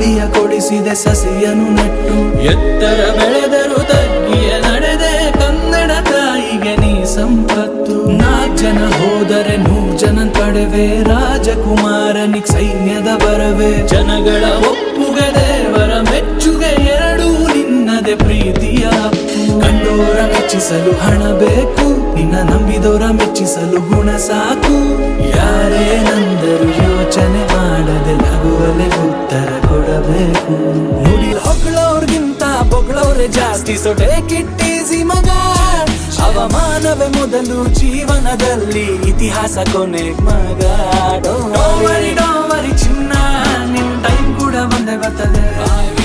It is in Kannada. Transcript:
ಉಳಿಸಿದೆ ಸಸಿಯನು ನೆಟ್ಟು. ಎತ್ತರ ಬೆಳೆದರು ತಗ್ಗಿಯ ನಡೆದೆ, ಕನ್ನಡ ತಾಯಿಗೆ ನೀ ಸಂಪತ್ತು. ನಾಲ್ಕು ಜನ ಹೋದರೆ ನೂರು ಜನ ಪಡೆವೆ ರಾಜಕುಮಾರನಿಗೆ ಸೈನ್ಯದ ಬರವೆ. ಜನಗಳ ಒಪ್ಪುಗೆ ದೇವರ ಮೆಚ್ಚುಗೆ ಎರಡೂ ನಿನ್ನದೆ ಪ್ರೀತಿಯ ಕಂಡೋರ ಮೆಚ್ಚಿಸಲು ಹಣ ಬೇಕು, ನಿನ್ನ ನಂಬಿದೋರ ಮೆಚ್ಚಿಸಲು ಗುಣ ಸಾಕು. ಯಾರೇ ಯೋಚನೆ ಬೇಕು ನುಡಿ ಬೊಗಳವ್ರೆ ಜಾಸ್ತಿ ಸೊಟೆ ಕಿಟ್ಟಿಸಿ ಮಗ ಅವಮಾನವೇ ಮೊದಲು ಜೀವನದಲ್ಲಿ ಇತಿಹಾಸ ಕೊನೆ ಮಗ. ಡೋವರಿ ಡೋವರಿ, ಚಿನ್ನ ನಿನ್ ಟೈಮ್ ಕೂಡ ಬಂದೆ ಬರ್ತದೆ.